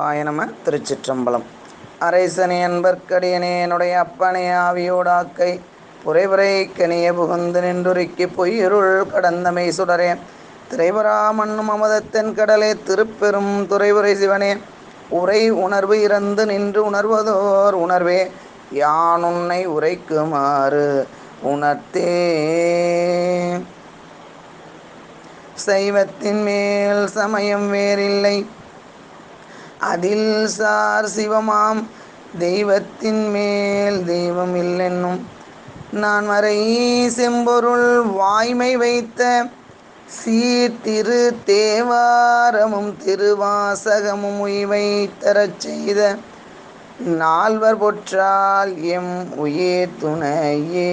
பாயனம திருச்சிற்றம்பலம். அரைசனி அன்பர்க்கடியனே என்னுடைய அப்பனே ஆவியோடாக்கை புரைபுரை கனிய புகுந்து நின்றுருக்கி பொய்யிருள் கடந்தமை சுடரே. திரைவரா மண்ணும் அமதத்தென் கடலே திருப்பெரும் துறைவுரை சிவனே. உரை உணர்வு இறந்து நின்று உணர்வதோர் உணர்வே. யான் உன்னை உரைக்குமாறு உணர்த்தே. சைவத்தின் மேல் சமயம் வேறில்லை. அதில் சார் சிவமாம். தெய்வத்தின் மேல் தெய்வம் இல்லென்னும். நான் வரை செம்பொருள் வாய்மை வைத்த சீர்திரு தேவாரமும் திருவாசகமும் உய்வை தரச் செய்த நால்வர் பொற்றால் எம் உயிர் துணையே.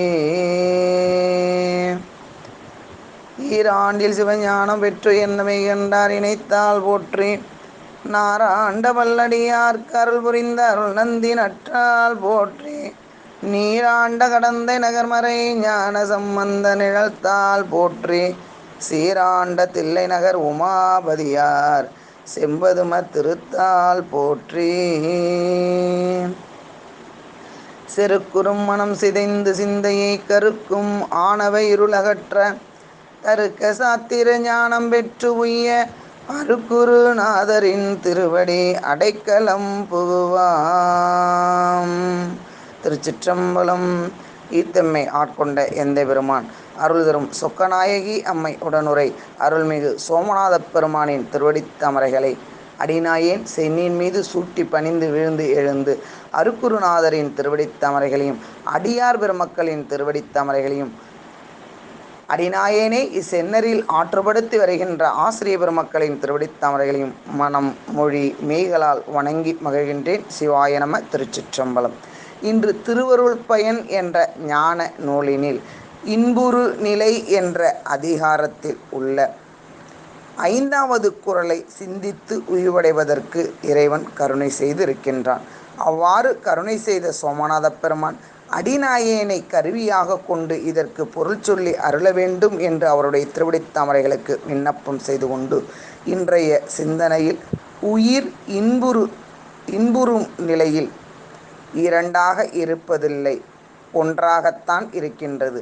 ஈராண்டில் சிவஞானம் பெற்று என்னமை கண்டார் இணைத்தால் போற்றி நாராண்ட வல்லடியார் கருள் புரிந்த அருள் நந்தி நற்றால் போற்றி. நீராண்ட கடந்தை நகர்மறை ஞான சம்பந்த நிழல்தால் போற்றி. சீராண்ட தில்லை நகர் உமாபதியார் செம்பதும திருத்தால் போற்றி. செருக்குறும் மனம் சிதைந்து சிந்தையை கருக்கும் ஆணவை இருளகற்ற தருக்க சாத்திர ஞானம் பெற்று உய்ய அருக்குருநாதரின் திருவடி அடைக்கலம் புகுவாம். திருச்சிற்றம்பலம் ஈத்தம்மை ஆட்கொண்ட எந்த பெருமான். அருள் தரும் சொக்கநாயகி அம்மை உடனுரை. அருள்மிகு சோமநாத பெருமானின் திருவடித்தமரைகளை அடிநாயேன் சென்னியின் மீது சூட்டி பணிந்து விழுந்து எழுந்து அருக்குருநாதரின் திருவடித்தமரைகளையும் அடியார் பெருமக்களின் திருவடித்தமரைகளையும் அடிநாயேனே இச்சென்னரில் ஆற்றுப்படுத்தி வருகின்ற ஆசிரிய பெருமக்களின் திருவடித்தாமரைகளையும் மனம் மொழி மெய்களால் வணங்கி மகிழ்கின்றேன். சிவாய நம திருச்சிற்றம்பலம். இன்று திருவருள் பயன் என்ற ஞான நூலினில் இன்புறு நிலை என்ற அதிகாரத்தில் உள்ள ஐந்தாவது குரலை சிந்தித்து உய்வடைவதற்கு இறைவன் கருணை செய்து இருக்கின்றான் அவ்வாறு கருணை செய்த சோமநாத பெருமான் அடிநாயேனை கருவியாக கொண்டு இதற்கு பொருள் சொல்லி அருள வேண்டும் என்று அவருடைய திருவடித்தாமரைகளுக்கு விண்ணப்பம் செய்து கொண்டு இன்றைய சிந்தனையில் உயிர் இன்புறு இன்புறும் நிலையில் இரண்டாக இருப்பதில்லை ஒன்றாகத்தான் இருக்கின்றது.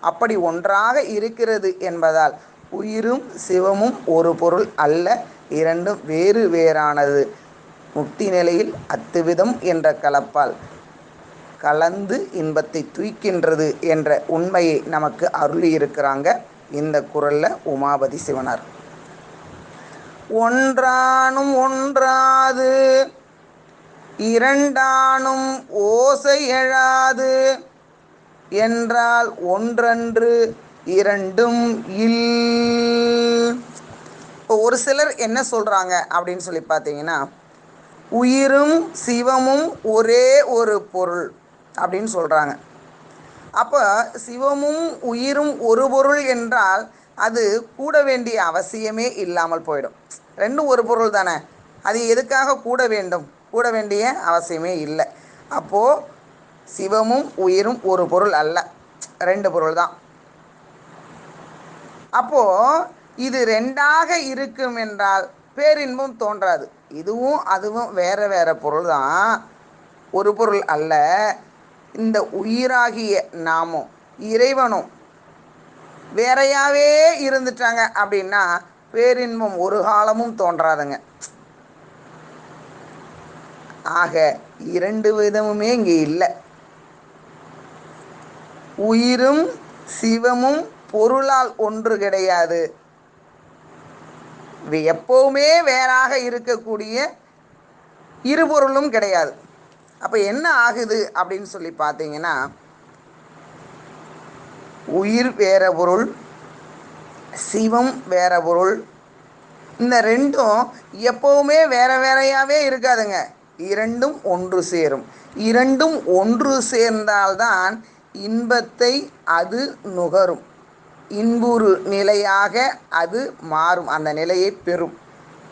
அப்படி ஒன்றாக இருக்கிறது என்பதால் உயிரும் சிவமும் ஒரு பொருள் அல்ல இரண்டும் வேறு வேறானது. முக்தி நிலையில் அத்துவிதம் என்ற கலப்பால் கலந்து இன்பத்தை தூய்க்கின்றது என்ற உண்மையை நமக்கு அருளி இருக்கிறாங்க இந்த குரலில் உமாபதி சிவனார். ஒன்றானும் ஒன்றாது இரண்டானும் ஓசை எழாது என்றால் ஒன்றன்று இரண்டும் இல். இப்போ ஒரு சிலர் என்ன சொல்கிறாங்க அப்படின்னு சொல்லி பார்த்தீங்கன்னா உயிரும் சிவமும் ஒரே ஒரு பொருள். அப்படின்னு சொல்கிறாங்க அப்போ சிவமும் உயிரும் ஒரு பொருள் என்றால் அது கூட வேண்டிய அவசியமே இல்லாமல் போயிடும். ரெண்டும் ஒரு பொருள் தானே. அது எதுக்காக கூட வேண்டும்? கூட வேண்டிய அவசியமே இல்லை. அப்போது சிவமும் உயிரும் ஒரு பொருள் அல்ல. ரெண்டு பொருள் தான். அப்போது இது ரெண்டாக இருக்கும் என்றால் பேரின்பம் தோன்றாது. இதுவும் அதுவும் வேறு வேறு பொருள் தான். ஒரு பொருள் அல்ல. இந்த உயிராகிய நாமும் இறைவனும் வேறையாவே இருந்துட்டாங்க அப்படின்னா பேரின்பம் ஒரு காலமும் தோன்றாதுங்க. ஆக இரண்டு விதமுமே இங்கே இல்லை. உயிரும் சிவமும் பொருளால் ஒன்று கிடையாது. எப்பவுமே வேறாக இருக்கக்கூடிய இருபொருளும் கிடையாது. அப்போ என்ன ஆகுது அப்படின்னு சொல்லி பார்த்தீங்கன்னா உயிர் வேற பொருள் சிவம் வேற பொருள் இந்த ரெண்டும் எப்போவுமே வேற வேறையாகவே இருக்காதுங்க. இரண்டும் ஒன்று சேரும். இரண்டும் ஒன்று சேர்ந்தால்தான் இன்பத்தை அது நுகரும். இன்புறு நிலையாக அது மாறும். அந்த நிலையை பெறும்.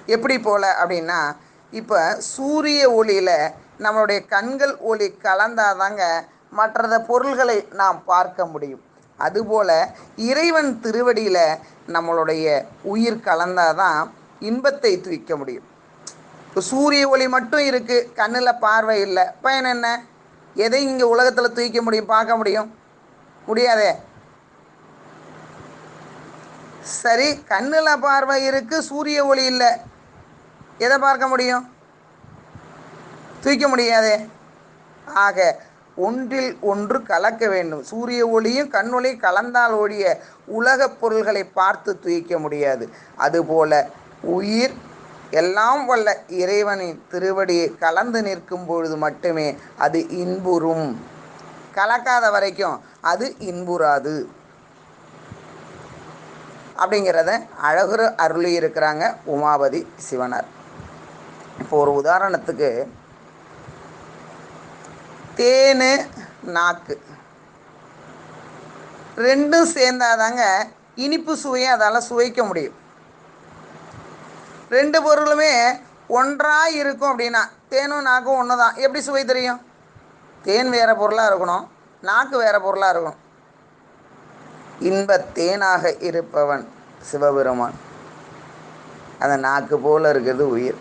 எப்படி போல் அப்படின்னா இப்போ சூரிய ஒளியில் நம்மளுடைய கண்கள் ஒளி கலந்தாதாங்க மற்ற பொருள்களை நாம் பார்க்க முடியும். அதுபோல் இறைவன் திருவடியில் நம்மளுடைய உயிர் கலந்தாதான் இன்பத்தை தூய்க்க முடியும். இப்போ சூரிய ஒளி மட்டும் இருக்குது கண்ணில் பார்வை இல்லை பயன் என்ன? எதை இங்கே உலகத்தில் தூக்க முடியும் பார்க்க முடியும்? முடியாதே. சரி கண்ணில் பார்வை இருக்குது சூரிய ஒளி இல்லை எதை பார்க்க முடியும்? தூக்க முடியாதே. ஆக ஒன்றில் ஒன்று கலக்க வேண்டும். சூரிய ஒளியும் கண்ணொளியும் கலந்தால் ஒழிய உலகப் பொருள்களை பார்த்து துயிக்க முடியாது. அதுபோல உயிர் எல்லாம் வல்ல. இறைவனின் திருவடியை கலந்து நிற்கும் பொழுது மட்டுமே அது இன்புறும். கலக்காத வரைக்கும் அது இன்புறாது. அப்படிங்கிறத அழகுற அருளி இருக்கிறாங்க உமாபதி சிவனார். இப்போ ஒரு உதாரணத்துக்கு தேனு நாக்கு. ரெண்டும் சேர்ந்தாதாங்க இனிப்பு சுவையை அதால் சுவைக்க முடியும். ரெண்டு பொருளுமே ஒன்றாக இருக்கும் அப்படின்னா தேனும் நாக்கும் ஒன்று தான் எப்படி சுவை தெரியும்? தேன் வேறு பொருளாக இருக்கணும் நாக்கு வேறு பொருளாக இருக்கணும். இன்பத் தேனாக இருப்பவன் சிவபெருமான். அந்த நாக்கு போல் இருக்கிறது உயிர்.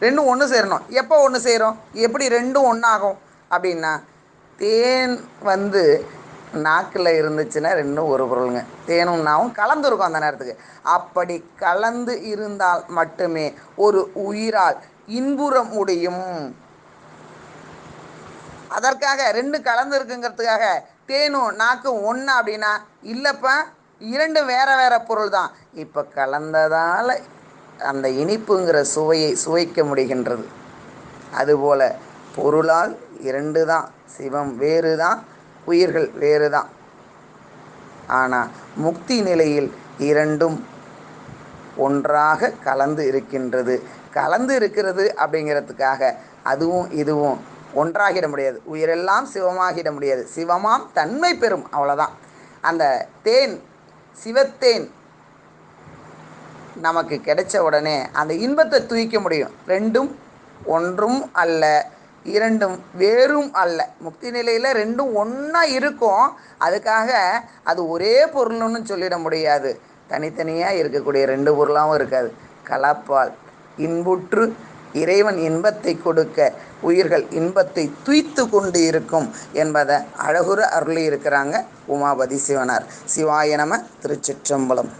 ரெண்டும் ஒன்று சேரணும். எப்போ ஒன்று செய்கிறோம் எப்படி ரெண்டும் ஒன்றாகும் அப்படின்னா தேன் வந்து நாக்கில் இருந்துச்சுன்னா ரெண்டும் ஒரு பொருளுங்க. தேனும் நாவும் கலந்துருக்கும் அந்த நேரத்துக்கு. அப்படி கலந்து இருந்தால் மட்டுமே ஒரு உயிரால் இன்புற முடியும் அதற்காக ரெண்டு கலந்து இருக்குங்கிறதுக்காக தேனும் நாக்கும் ஒன்று அப்படின்னா இல்லைப்பா இரண்டும் வேற வேற பொருள் தான் இப்போ கலந்ததால் அந்த இனிப்புங்கிற சுவையை சுவைக்க முடிகின்றது. அதுபோல் பொருளால் இரண்டு தான். சிவம் வேறு தான் உயிர்கள் வேறு தான். ஆனால் முக்தி நிலையில் இரண்டும் ஒன்றாக கலந்து இருக்கின்றது. கலந்து இருக்கிறது அப்படிங்கிறதுக்காக அதுவும் இதுவும் ஒன்றாகிட முடியாது. உயிரெல்லாம் சிவமாகிட முடியாது. சிவமாம் தன்மை பெறும் அவ்வளோதான் அந்த தேன் சிவத்தேன் நமக்கு கிடைச்ச உடனே அந்த இன்பத்தை தூய்க்க முடியும். ரெண்டும் ஒன்றும் அல்ல. இரண்டும் வேறும் அல்ல. முக்தி நிலையில் ரெண்டும் ஒன்றா இருக்கும். அதுக்காக அது ஒரே பொருள்னு சொல்லிட முடியாது. தனித்தனியாக இருக்கக்கூடிய ரெண்டு பொருளாகவும் இருக்காது. கலப்பால் இன்புற்று இறைவன் இன்பத்தை கொடுக்க உயிர்கள் இன்பத்தை துய்த்து கொண்டு இருக்கும் என்பதை அழகுற அருளி இருக்கிறாங்க உமாபதி சிவனார். சிவாய நம திருச்சிற்றம்பலம்.